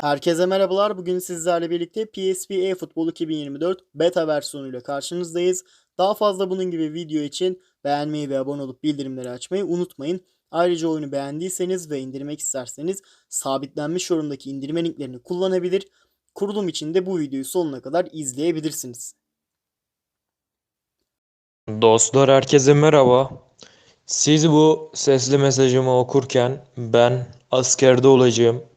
Herkese merhabalar. Bugün sizlerle birlikte PSP eFootball 2024 beta versiyonuyla karşınızdayız. Daha fazla bunun gibi video için beğenmeyi ve abone olup bildirimleri açmayı unutmayın. Ayrıca oyunu beğendiyseniz ve indirmek isterseniz sabitlenmiş yorumdaki indirme linklerini kullanabilir. Kurulum için de bu videoyu sonuna kadar izleyebilirsiniz. Dostlar herkese merhaba. Siz bu sesli mesajımı okurken ben askerde olacağım.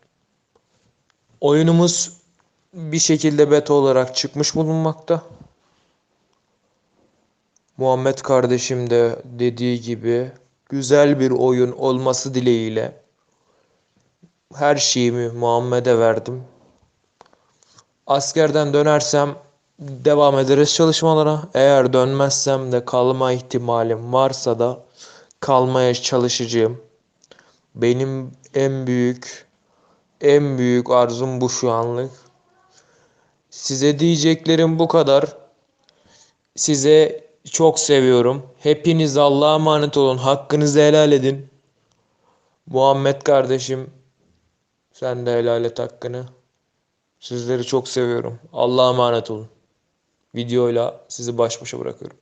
Oyunumuz bir şekilde beta olarak çıkmış bulunmakta. Muhammed kardeşim de dediği gibi güzel bir oyun olması dileğiyle her şeyimi Muhammed'e verdim. Askerden dönersem devam ederiz çalışmalara. Eğer dönmezsem de kalma ihtimalim varsa da kalmaya çalışacağım. Benim en büyük en büyük arzum bu şu anlık. Size diyeceklerim bu kadar. Size çok seviyorum. Hepiniz Allah'a emanet olun. Hakkınızı helal edin. Muhammed kardeşim sen de helal et hakkını. Sizleri çok seviyorum. Allah'a emanet olun. Videoyla sizi baş başa bırakıyorum.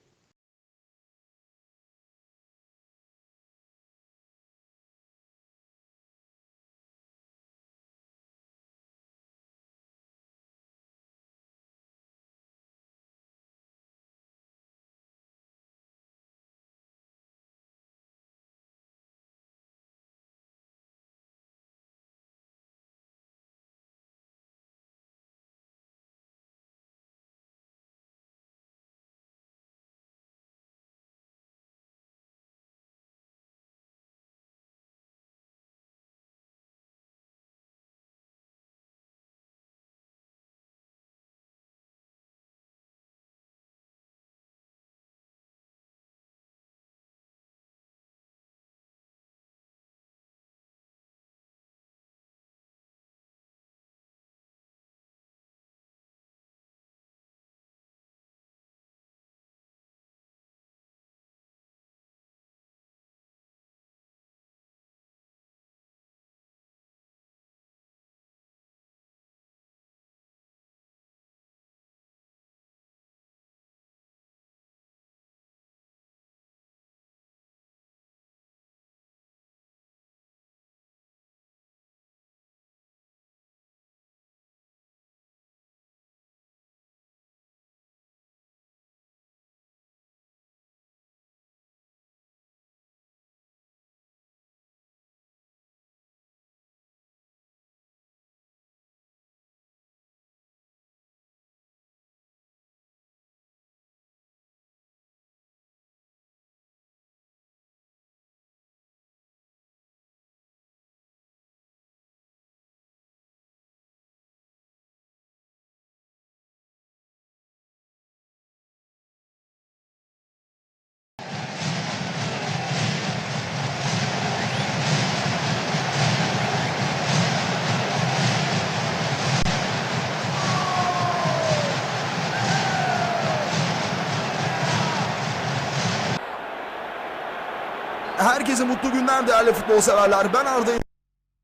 Herkese mutlu günler değerli futbol severler. Ben Arda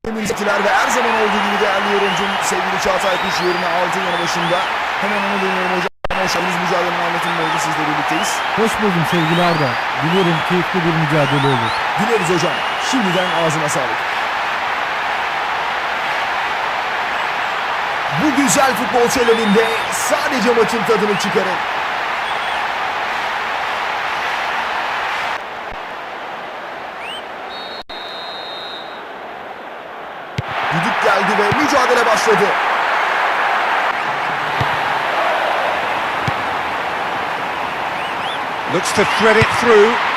Emir'dekiler ve her zaman olduğu gibi değerli yorumcum sevgili Çağatay Kuş yerine altın yanı başında. Hemen onu dönüyorum hocam. Hoş geldiniz mücadelenin anlatımı oldu sizle birlikteyiz. Hoş buldum sevgili Arda. Dilerim keyifli bir mücadele olur. Dileriz hocam. Şimdiden ağzına sağlık. Bu güzel futbol şöleninde sadece maçın tadını çıkarın. Geldi ve mücadele başladı. Looks to thread it through.